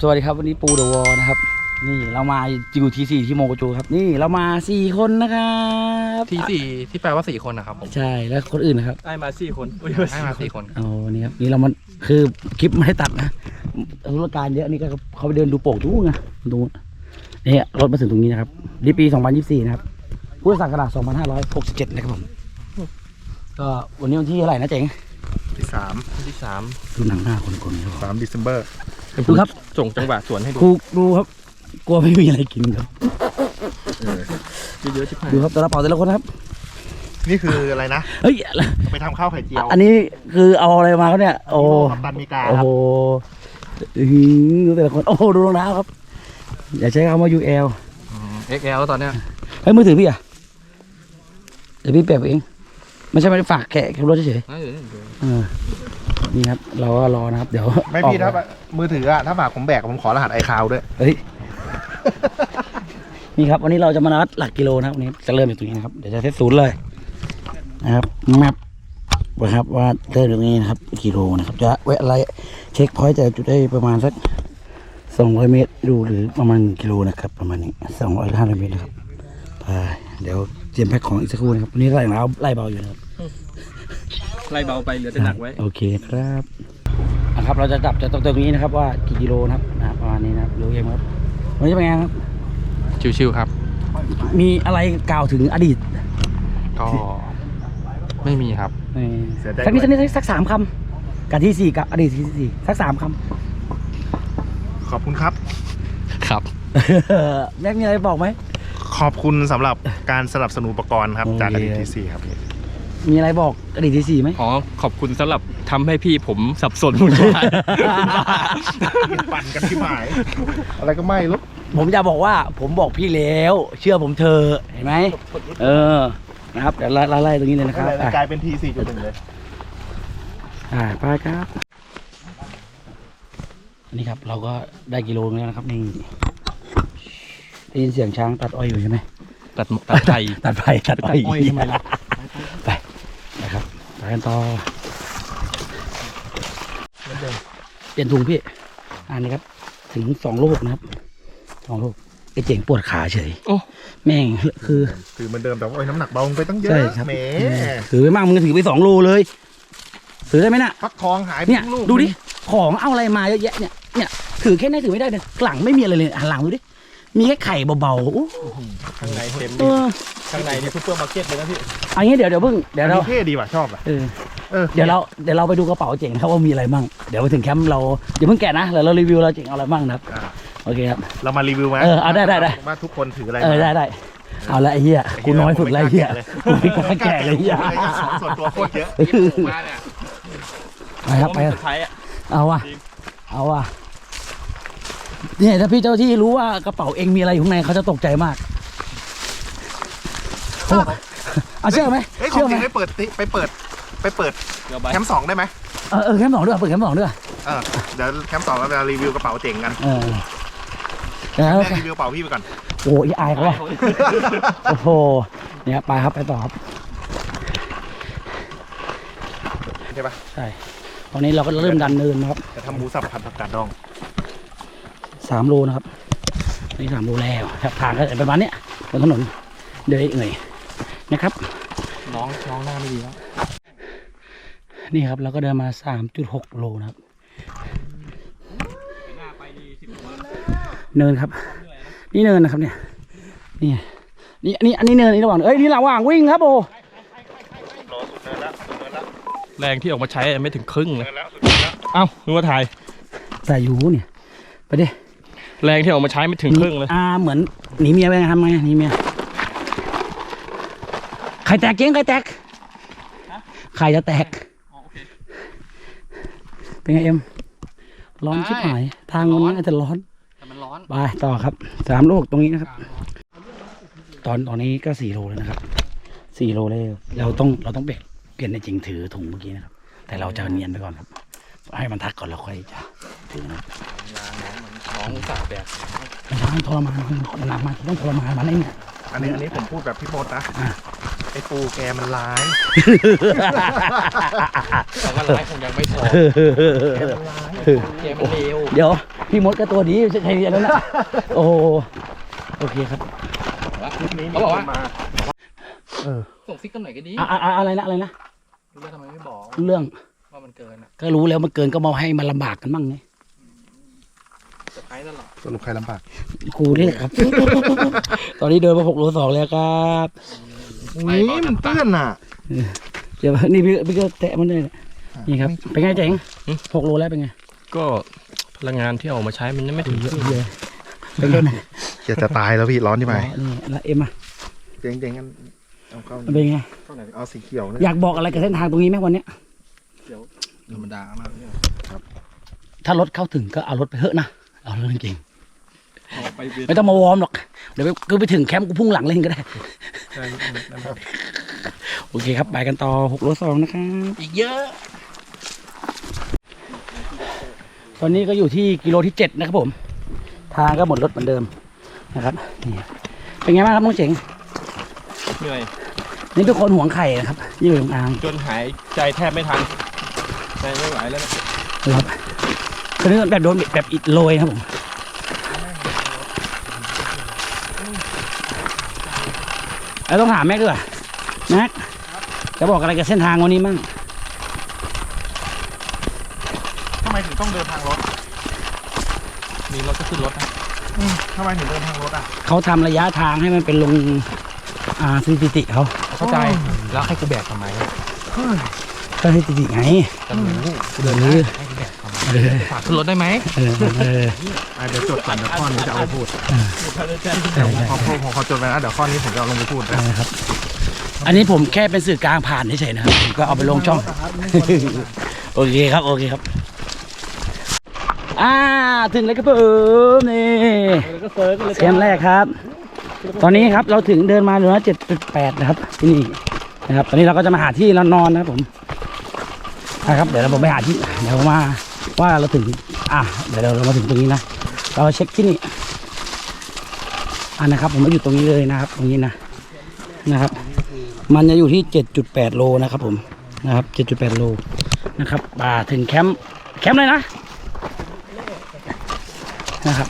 อ่าครับสวัสดีครับวันนี้ปูเดอะวอลนะครับ นี่เรามาอยู่ที่สี่ที่โมโกจูครับ นี่เรามาสี่คนนะครับทีสี่ที่แปลว่าสี่คนนะครับผมใช่แล้วคนอื่นนะครับได้มาสี่คนอุ้ยให้มาสี่คนเอานี่ครับนี่เรามันคือคลิปไม่ได้ตัดนะธุรการเยอะนี่ก็เขาไปเดินดูโป่งดูไงดูนี่รถมาถึงตรงนี้นะครับดีปี 2024 นะครับพุทธศักราช2567 นะครับผมก็วันนี้วันที่เท่าไหร่นะเจ๋งที่สามที่สามดูหนังหน้าคนคนๆครับสามเดซ ember ดูครับ ส่งจังหวะสวนให้ดูครูดูครับ กลัวไม่มีอะไรกินครับ เยอะๆชิบหายดูครับแต่ละเป๋าแต่ละคนนะครับ นี่คืออะไรนะ เฮ้ยไปทำข้าวไข่เจียวอันนี้คือเอาอะไรมาครับเนี่ย โอ้ กัปตันมีกาโอ้ครับ โหอื้อหือดูแต่ละคน โอ้โห ดูรองเท้าครับ อย่าใช้คำว่า UL เอ็กแอลตอนเนี้ยเฮ้ยมือถือพี่อะ เดี๋ยวพี่เปลี่ยนเอง ไม่ใช่ไม่ได้ฝากแกะแค่รถเฉยน่าจะเดี๋ยวๆเออ นี่ครับ เราก็รอนะครับ เดี๋ยวไม่พี่อถ้าอกมือถืออะถ้าฝากผมแบกผมขอรหัสไอคาวด้วย เฮ้ย นี่ครับ วันนี้เราจะมานัดหลักกิโลนะครับวันนี้จะเริ่มจากตรงนี้นะครับ เดี๋ยวจะเซตศูนย์เลยนะครับแมปนะครับว่าเริ่มตรงนี้นะครับกิโลนะครับ จะแวะอะไรเช็คพอยต์แต่จุดได้ประมาณสักสองร้อยเมตรดูหรือประมาณกิโลนะครับ ประมาณนี้สองร้อยห้าร้อยเมตรนะครับไปเดี๋ยวเตรียมแพ็คของอีกสักครู่นะครับวันนี้ไล่ของเราไล่เบาอยู่นะครับ ไล่เบาไปเหลือแต่หนักไว้ โอเคครับนะครับ เราจะจับจะตรงตรงนี้นะครับ ว่ากี่กิโลนะครับนะครับประมาณนี้นะครับรู้ยังครับวันนี้จะเป็นไงครับ ชิวๆครับ มีอะไรกล่าวถึงอดีต ก็ไม่มีครับเออเสียใจสักนิดด้สัวยกนิดสักสามคำกับที่สี่กับอดีตที่สี่สักสามคขอบคุณครับ ครับำ แม็กมีอะไรบอกไหม ขอบคุณสำหรับการสนับสนุนอุปกรณ์ครับโอเคจากอดีตทีซีครับพี่ มีอะไรบอกอดีตที่สี่ไหม อ๋อ ขอบคุณสำหรับทำให้พี่ผมสับสนวุ่นวาย ปั่นกันที่หมาย อะไรก็ไม่รู้ผมจะบอกว่าผมบอกพี่แล้ว เชื่อผมเธอะเห็นไหมเออนะครับเดี๋ยวไล่ไล่ไล่ตรงนี้เลยนะครับอะไรอะกลายเป็นทีสี่จุดหนึ่งเลย อ่าไปครับนี่ครับ เราก็ได้กิโลนึงแล้วนะครับนี่ได้ยินเสียงช้างตัดอ้อยอยู่ใช่ไหมตัดตัดไทยตัดไปตัดอ้อยตัดอ้อยทำไมล่ะไปนะครับไป กันต่อเปลี่ยนถุงพี่ อันนี้ครับ ถึงสองลูกนะครับสองลูกไอ้เจ๋งปวดขาเฉยโอ้ แม่งคือถือเหมือนเดิมแต่ว่าโอ้ยน้ำหนักเบาลงไปตั้งเยอะใช่ครับ แหมถือไปมากมึงถือไปสองโลเลยถือได้ไหมน่ะ ฟักทองหายไปเนี่ยทั้งลูกดูดิของเอาอะไรมาเยอะแยะเนี่ยเนี่ยถือแค่ไหนถือไม่ได้เลยหลังไม่มีอะไรเลยหันหลังดูดิ มีแค่ไข่เบาๆอู้ข้างในเต็มเออข้างในนี่ซุปเปอร์มาร์เก็ตเลยนะพี่เอันนี้เดี๋ยวเดี๋ยวเพิ่งเดี๋ยวอันเรานี้เท่ดีว่ะชอบอะเออเออเดี๋ยวเราเดี๋ยวเราไปดูกระเป๋าเจ๋งนะครับว่ามีอะไรมั่งเดี๋ยวไปถึงแคมป์เราเดี๋ยวเพิ่งแกะนะแล้วเรารีวิวเราเจ๋งเอาอะไรมั่งนะครับ อ่าโอเคครับ เรามารีวิวไหมเออเอาได้ได้ได้ ว่าทุกคนถืออะไรเออได้ได้เอาละไอ้เหี้ยกูน้อยสุดแล้วไอ้เหี้ยกูไม่กล้าแกะเลยไอ้เหี้ยของส่วนตัวโคตรเยอะ มาเนี่ยไปครับไปครับ สุดท้ายอะเอาว่ะเอาว่ะ เนี่ยถ้าพี่เจ้าที่รู้ว่ากระเป๋าเองมีอะไรอยู่ข้างในเขาจะตกใจมากโอ้เอาเชื่อไหมเฮ้ยขอเชื่งอไหจมริงไปเปิดติไปเปิดไปเปิดเดี๋ยวไปแคมป์สองได้ไหมเออเออแคมป์สองด้วยเปิดแคมป์สองด้วยเออเดี๋ยวแคมป์สองเราจะรีวิวกระเป๋าเจ๋งกันเออแล้วแรกรีวิวกระเป๋าพี่ไปก่อนโอ้ยอายเขาว่ะโอ้โหเนี่ยไปครับไปต่อครับใช่ปะใช่ตอนนี้เราก็เริ่มดันเนินนะครับจะทำหมูสับผัดผักกาดดอง สามโลนะครับนี่สามโลแล้วครับทางก็ประมาณเนี้ยบนถนนเดินเอ่ยนะครับ น้องน้องหน้าไม่ดีแล้วนี่ครับเราก็เดินมาสามจุดหกโลนะครับเนินครับ นี่เนินนะครับเนี่ยนี่นี่อันนี้อันนี้เนินนี่ระหว่างเอ้ยนี่ระหว่างวิ่งครับโอ้รอสุดเนินแล้วสุดเนินแล้วแรงที่ออกมาใช้ไม่ถึงครึ่งเลยเนินแล้วสุดเนินแล้วเอ้านึกว่าถ่ายใส่อยู่เนี่ยไปดิ แรงที่ออกมาใช้ไม่ถึงครึ่งเลย อ่าเหมือนหนีเมียไปไงทำไงหนีเมียไข่แตกเจ๊งไข่แตกไข่จะแตกเป็นไงเอ็มร้อนชิบหายทางมันน่าจะร้อนแต่มันร้อนไปต่อครับสามลูกตรงนี้นะครับ ตอนตอนนี้ก็สี่โลแล้วนะครับสี่โลเลยเราต้องเราต้องเปลี่ยนเปลี่ยนในจริงถือถุงเมื่อกี้นะครับ แต่เราจะเนียนไปก่อนครับ ให้มันทักก่อนแล้วค่อยจะถือนะครับน้อ งสาวแบกไม่ใช่ทรมานมันหนักมากต้องทรมานมันไอ้เนี่ยอันนี้อันนี้ผมพูดแบบพี่มดนะอะไอ้ปูแกมันร้ายแต่ว่าร้ายคงยังไม่พอเกมมันเร็วเดี๋ยว พี่มดก็ตัวดีไม่ใช่ใครเรียนแล้วนะโอ้โหโอเคครับคลิปนี้เขาบอกว่ามาเออส่งซิกกันหน่อยก็ดีอะอะอะอะไรนะอะไรนะรู้แล้วทำไมไม่บอกเรื่องว่ามันเกินอะก็รู้แล้วมันเกินก็มาให้มันลำบากกันบ้างไงเซอร์ไพรส์ ตลอดสรุปใครลำบากกูนี่แหละครับ ตอนนี้เดินมาหกโลสองแล้วครับอุ้ยมันเปื้อนอะเดี๋ยวนี่พี่พี่ก็แตะมันเลยเนี่ยนี่ครับ เป็นไงเจ๋งหกโลแล้วเป็นไงก็พลังงานที่เอามาใช้มันยังไม่ถึงเยอะเลยเป็นไงนะจะจะตายแล้วพี่ร้อนที่ไหมนี่แล้วเอ็มอะเจ๋งเจ๋งกันเอาเข้ามันเป็นไงเอาสีเขียวนะอยากบอกอะไรกับเส้นทางตรงนี้ไหมวันเนี้ยธรรมดามากเนี่ยถ้ารถเข้าถึงก็เอารถไปเถอะนะ เอารถจริงเอาไปเวียนๆไม่ต้องมาวอร์มหรอก เดี๋ยวไปกูไปถึงแคมป์กูพุ่งหลังเล่นก็ได้ โอเคครับ ไปกันต่อหกโลสองนะครับอีกเยอะ ตอนนี้ก็อยู่ที่กิโลที่เจ็ดนะครับผม ทางก็หมดรถเหมือนเดิมนะครับ นี่ เป็นไงบ้างครับน้องเจ๋ง เหนื่อย นี่ทุกคนห่วงไข่นะครับยืนอ่าง จนหายใจแทบไม่ทันใจไม่ไหวแล้วนะครับ คือนี่แบบโดนแบบอิดโรยนะครับผมแล้วต้องถามแม็กด้วยแม็กจะบอกอะไรกับเส้นทางวันนี้มั่งทำไมถึงต้องเดินทางรถ มีรถก็ขึ้นรถนะอืมทำไมถึงเดินทางรถอะ เขาทำระยะทางให้มันเป็นลง อ่าสถิติเขาเข้าใจ แล้วให้กูแบกทำไมก็สถิติไงจะรู้เออให้กูแบกทำไมเออ ฝากขึ้นรถได้ไหมเออเออ อะเดี๋ยวจดก่อนเดี๋ยวข้อนี้จะเอาไปพูดเดี๋ยวใช่พอพูดขอจดไว้นะเดี๋ยวข้อนี้ผมจะเอาลงไปพูดนะนะครับ อันนี้ผมแค่เป็นสื่อกลางผ่านเฉยๆนะครับผมก็เอาไปลงช่อง โอเคครับ โอเคครับ อ่า ถึงแล้วครับผมนี่เกมแรกครับ ตอนนี้ครับเราถึงเดินมาเหลือเจ็ดจุดแปดนะครับ ที่นี่นะครับ ตอนนี้เราก็จะมาหาที่เรานอนนะครับผมนะครับ เดี๋ยวเราผมไปหาที่ เดี๋ยวมา ว่าเราถึง อะเดี๋ยวเรามาถึงตรงนี้นะ เราเช็คที่นี่อ่านะครับ ผมมาอยู่ตรงนี้เลยนะครับ ตรงนี้นะนะครับ มันจะอยู่ที่ 7.8 โลนะครับผมนะครับ 7.8 โลนะครับป่าถึงแคมป์แคมป์เลยนะนะครับ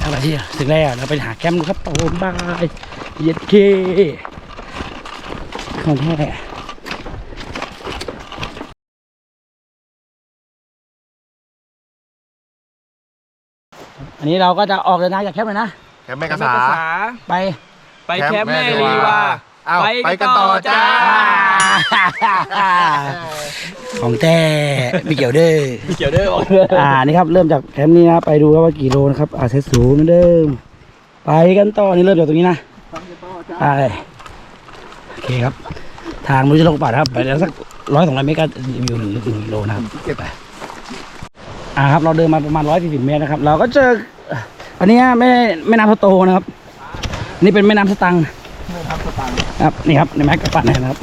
อาไปที่ถึงแล้วเราไปหาแคมป์ครับโอ้บายเย็ดเคของแท้ นนี้เราก็จะออกเดินทางจากแคมป์เลยนะ แคมป์แม่กษาไป ไปแคมป์แม่ลีวาอ้าวไปกันต่อจ้า ของแท้ไม่เกี่ยวเด้อพี่เกี่ยวด้วยบอกอ่านี่ครับเริ่มจากแคมป์นี้นะไปดูครับว่ากี่โลนะครับอ่าเซตสูงเหมือนเดิมไปกันต่อนี่เริ่มจากตรงนี้นะไปโอเคครับ ทางมันจะลงป่านะครับ ไปแล้วสักร้อยสองร้อยเมตรก็อยู่หนึ่งหนึ่งกิโลนะครับไปอ่าครับเราเดินมาประมาณร้อยสี่สิบเมตรนะครับ เราก็เจอ อันนี้แม่แม่น้ำสโตนะครับ นี่เป็นแม่น้ำสตังค์ครับนี่ครับในแม็กกระปัดนะครับ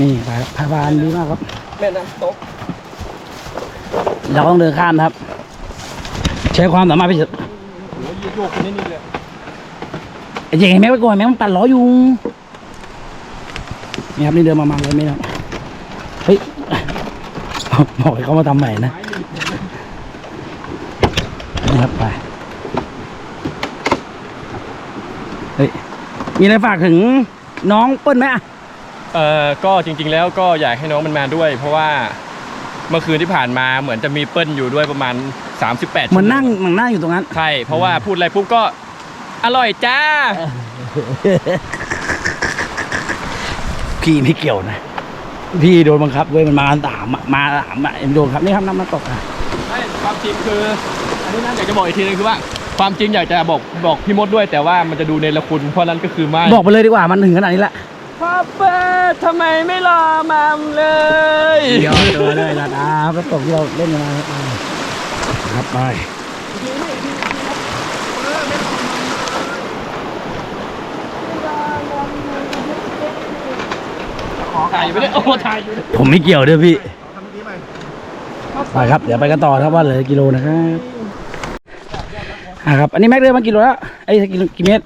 นี่ไปครับพาบานดีมากครับแม่น้ำตกเราต้องเดินข้ามนะครับ ใช้ความสามารถพิเศษโอ้ยโยกคนนี้นี่เลยไอ้เจ๊เห็นไหมว่าก่อนแม่งมันปั่นล้ออยู่นี่ครับนี่เดินมามาเลยไม่ได้เฮ้ยบอกให้เขามาทำใหม่นะนี่ครับไปเฮ้ย มีอะไรฝากถึงน้องเปิ้ลไหมอะเอ่อก็จริง ๆ แล้วก็อยากให้น้องมันมาด้วย เพราะว่าเมื่อคืนที่ผ่านมาเหมือนจะมีเปิ้ลอยู่ด้วยประมาณ 38เหมือนนั่งเหมือนนั่งอยู่ตรงนั้นใช่เพราะว่าพูดอะไรปุ๊บก็อร่อยจ้า พี่ไม่เกี่ยวนะ พี่โดนบังคับเว้ยมันมากันสามอะมาสามอะเอ็มโดนครับนี่ครับน้ำมันตกอะ ไม่ความจริงคืออันนี้น่าอยากจะบอกอีกทีนึงคือว่า ความจริงอยากจะบอกบอกพี่มดด้วย แต่ว่ามันจะดูในละคุณเพราะนั้นก็คือไม่บอกไปเลยดีกว่ามันถึงขนาดนี้ละพ่อเปิดทำไมไม่รอมามเลยเดี๋ยวเจอเลยนะนะครับตกที่เราเล่นกันมาครับครับไปถ่ายอยู่ไม่ได้โอ้ถ่ายอยู่ผมไม่เกี่ยวด้วยพี่ไปครับ เดี๋ยวไปกันต่อนะครับว่าเหลือกิโลนะครับ อ่าครับ อันนี้แม็กเดินมากี่โลแล้วไอ้ยกิโลกี่เมตร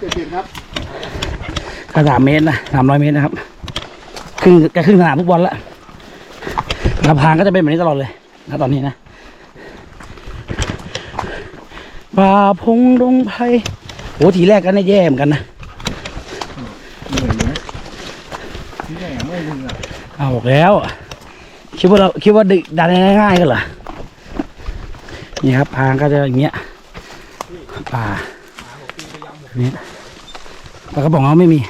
เจ็ดสิบครับก็สามเมตรนะสามร้อยเมตรนะครับครึ่งจะครึ่งสนามฟุตบอลละลำพางก็จะเป็นแบบนี้ตลอดเลยนะตอนนี้นะป่าพงดงไผ่โอ้ทีแรกก็น่าแย่เหมือนกันนะเหนื่อยไหมเหนื่อยไม่มึงอะเอาบอกแล้ว คิดว่าเราคิดว่าดึดันง่ายๆกันเหรอ นี่ครับพางก็จะอย่างเงี้ยป่านี่ปลากระป๋องเขาไม่มี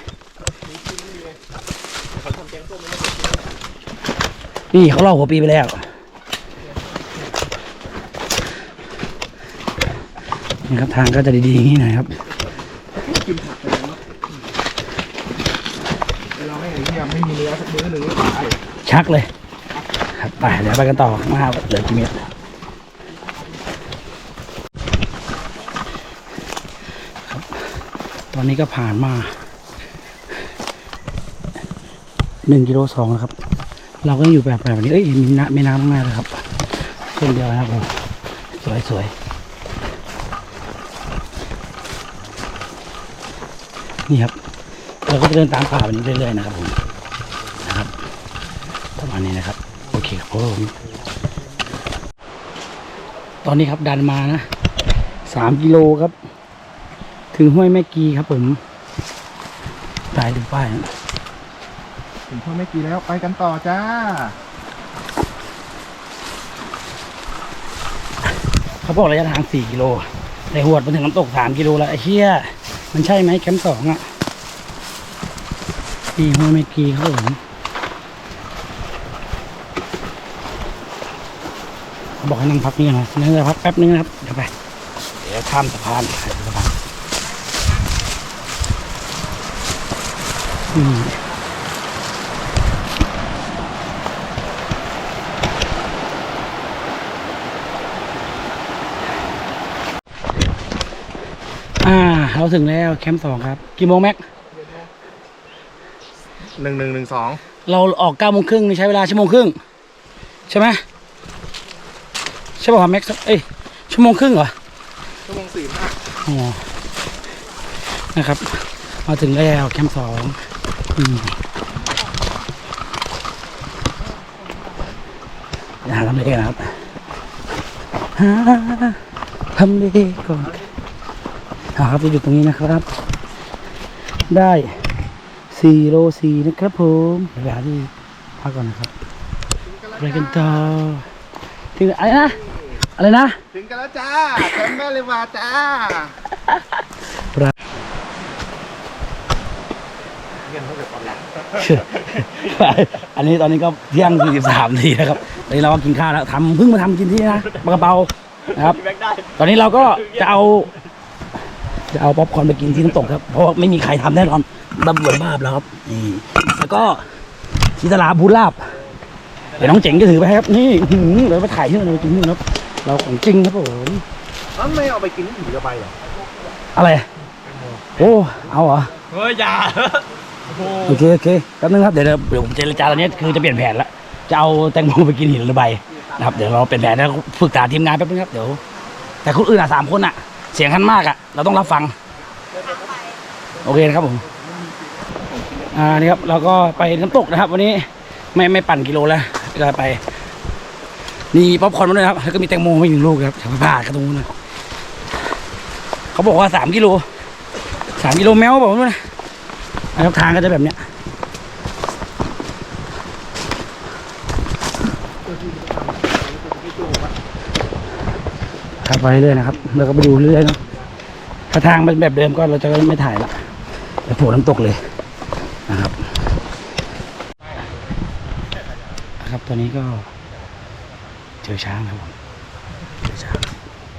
นี่เขาเล่าหัวปีไปแล้วนี่ครับทางก็จะดีๆอย่างนี้หน่อยครับกินผักไปแล้วเราให้ไอ้เนี่ยไม่มีเนื้อสักมื้อหนึ่งก็ตายชักเลย ครับไปเดี๋ยวไปกันต่อมาเหลือกี่เมตรครับต อนนี้ก็ผ่านมาหนึ่งกิโลสองแล้วครับ เราก็อยู่แบบแบบนี้ เอ้ยมีน้ำไม่น้ำข้างหน้าเลยครับเส้นเดียวนะครับผมสวยสวยนี่ครับ เราก็จะเดินตามป่าแบบนี้เรื่อยๆนะครับผมนะครับประมาณนี้นะครับ โอเคครับผมตอนนี้ครับดันมานะสามกิโลครับ ถึงห้วยแม่กีครับผมตายถึงป้ายนะถึงพ่อไม่กี่แล้วไปกันต่อจ้า เขาบอกระยะทางสี่กิโลแต่หวดมาถึงน้ำตกสามกิโลแล้วไอ้เหี้ยมันใช่ไหมแคมป์สองอะนี่ห้วยแม่กีครับผมเขาบอกให้นั่งพักนี่นะนั่งจะพักแป๊บนึงนะครับ เดี๋ยวไป เดี๋ยวข้ามสะพานข้ามสะพาน อืมอ่า เราถึงแล้วแคมป์สองครับ กี่โมงแม็ก หนึ่งหนึ่งหนึ่งสองเราออกเก้าโมงครึ่งนี่ใช้เวลาชั่วโมงครึ่ง ใช่ไหมใช่ป่ะครับแม็กซ์เอ้ยชั่วโมงครึ่งเหรอชั่วโมงสี่ห้าอ๋อนะครับ มาถึงแล้วแคมป์สองอืมอย่า หาทำเลกันนะครับหาทำเลก่อนอ่าครับจะอยู่ตรงนี้นะครับ ได้สี่โลสี่นะครับผมเดี๋ยวไปหาที่พักก่อนนะครับไปกันต่อถึงอะไรนะ อะไรนะ ถึงกันแล้วจ้าแคมป์แม่เลยวาจ้า อันนี้ตอนนี้ก็เที่ยงสี่สิบสามนาทีนะครับตอนนี้เราก็กินข้าวแล้วทำเพิ่งมาทำกินที่นี่นะปลากระเป๋านะครับ ตอนนี้เราก็จะเอา จะเอาป๊อปคอร์นไปกินที่น้ำตกครับ เพราะว่าไม่มีใครทำแน่นอนบับเหมือนบ้าบแล้วครับนี่แล้วก็ที่ตลาดบูลาบเดี๋ยวน้องเจ๋งจะถือไปให้ครับ นี่อื้อหือเดี๋ยวไปถ่ายที่เราไปกินที่นู่นครับ เราของจริงครับผมแล้วไม่เอาไปกินที่ถือกระไปเหรออะไร โอ้ เอาเหรอ เฮ้ยอย่า โอเคโอเคแป๊บนึงครับเดี๋ยวเดี๋ยวเดี๋ยวผมเจรจาตอนนี้คือจะเปลี่ยนแผนละจะเอาแตงโมไปกินหินระบายนะครับเดี๋ยวเราเปลี่ยนแผนแล้วฝึกษาทีมงานแป๊บนึงครับเดี๋ยวแต่คนอื่นอะสามคนอะ เสียงข้างมากอะ เราต้องรับฟัง โอเคนะครับผมอ่านี่ครับเราก็ไปน้ำตกนะครับ วันนี้ไม่ไม่ปั่นกิโลแล้วก็ไปนี่ป๊อปคอร์นมาด้วยนะครับแล้วก็มีแตงโมไม่หนึ่งลูกครับแถวผ่านกระตูนนะเขาบอกว่าสามกิโลสามกิโลแมวบอกว่าด้วยนะ นะครับทางก็จะแบบเนี้ยขับไปเรื่อยนะครับเราก็ไปดูเรื่อยเนาะถ้าทางเป็นแบบเดิมก็เราจะไม่ถ่ายละไปโผล่น้ำตกเลยนะครับ ครับตอนนี้ก็เจอช้างครับผมเจอช้าง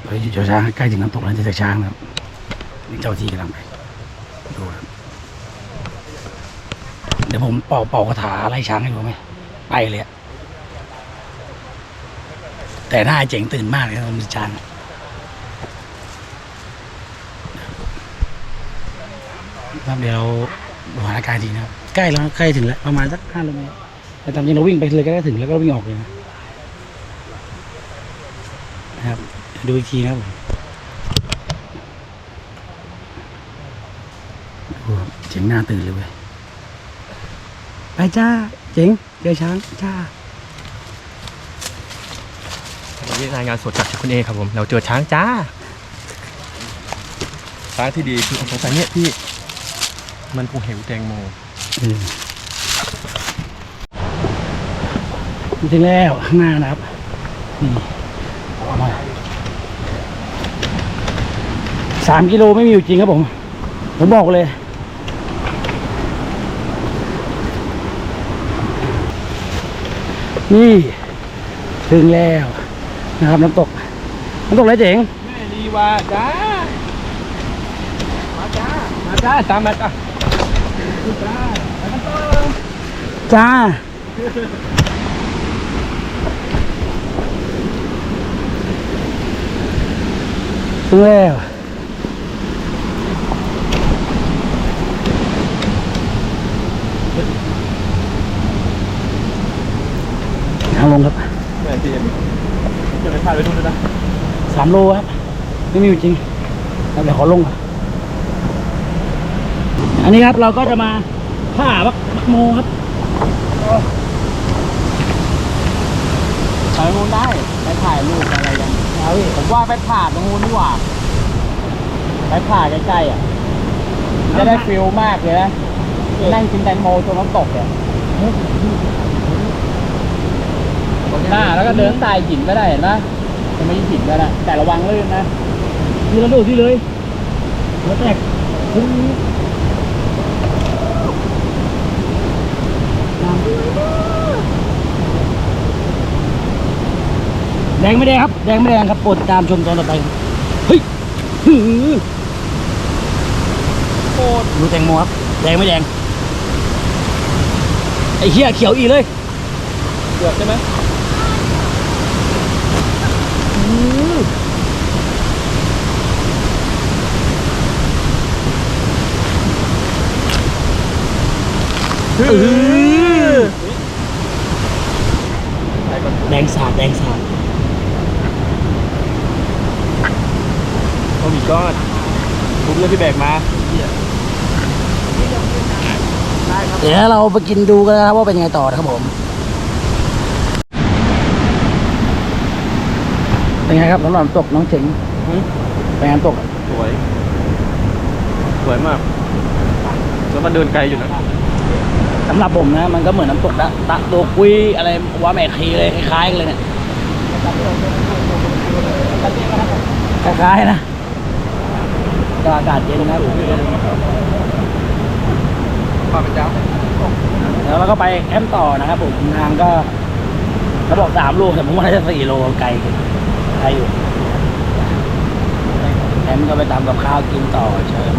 เฮ้ยเจอช้างใกล้ถึงน้ำตกแล้วเจอช้างนะครับนี่เจ้าที่กำลังไปดูครับ เดี๋ยวผมเป่าเป่าคาถาไล่ช้างให้ดูไหมไปเลยอะแต่หน้าเจ๋งตื่นมากเลยนะมีช้างครับเดี๋ยวเราดูสถานการณ์จริงนะครับใกล้แล้วใกล้ถึงแล้วประมาณสักห้าโลเมตรแต่ตามจริงเราวิ่งไปเลยก็ได้ถึงแล้วก็วิ่งออกเลยนะนะครับ ดูอีกทีนะครับผมสียงหน้าตื่นเลยเว้ย ไปจ้า เจ๋งเจอช้างจ้าวันนี้รายงานสดจากคุณเอครับผม เราเจอช้างจ้า ช้างที่ดีคือสงสัยเนี่ยพี่ มันคงเหวแตงโมเออจริงๆแล้วข้างหน้านะครับ นี่มาสามกิโลไม่มีอยู่จริงครับผม ผมบอกเลย นี่ถึงแล้วนะครับน้ำตกน้ำตกอะไรเจ๋งแม่ดีว่าจ้ามาจ้ามาจ้าตามมาจ้าจ้าถึงแล้วทางลงครับ แม่พี่จะไปถ่ายไปดูด้วยนะ สามโลครับไม่มีอยู่จริงครับเดี๋ยวขอลงก่อนอันนี้ครับเราก็จะมาผ่าบักบักโมครับถ่ายรูปได้ไปถ่ายรูปอะไรกันเอาพี่ผมว่าไปผ่าตรงนู้นดีกว่าไปผ่าใกล้ๆอะจะได้ฟิลมากเลยนะนั่งกินแตงโมตรงน้ำตกเนี่ยหน้าแล้วก็เดินใต้หินก็ได้เห็นไหม มันไม่ใช่หินก็ได้แต่ระวังลื่นนะดูแล้วดูที่เลยหัวแตกพึ่งแดงไม่แดงครับ แดงไม่แดงครับโปรดติดตามชมตอนต่อไป เฮ้ยหือโคตรดูแตงโมครับ แดงไม่แดง ไอ้เหี้ยเขียวอีกเลยเกือบใช่ไหม เออแดงสาดแดงสาดโอ้มีก้อนทุบเรื่องที่แบกมาเดี๋ยวเราไปกินดูกันนะครับว่าเป็นยังไงต่อนะครับผม เป็นไงครับสำหรับน้ำตกน้องเจ๋งหือเป็นไงน้ำตก สวย สวยมาก แล้วก็เดินไกลอยู่นะ สำหรับผมนะ มันก็เหมือนน้ำตกนะตะโดกุยอะไรว่าแม่คีเลยคล้ายๆกันเลยเนี่ยคล้ายๆนะก็อากาศเย็นนะครับข้าพเจ้าแล้วเราก็ไปแคมป์ต่อนะครับผมทางก็เขาบอกสามโลแต่ผมว่าน่าจะสี่โลไกลไกลอยู่แคมป์ก็ไปตามกับข้าวกินต่อเชิญ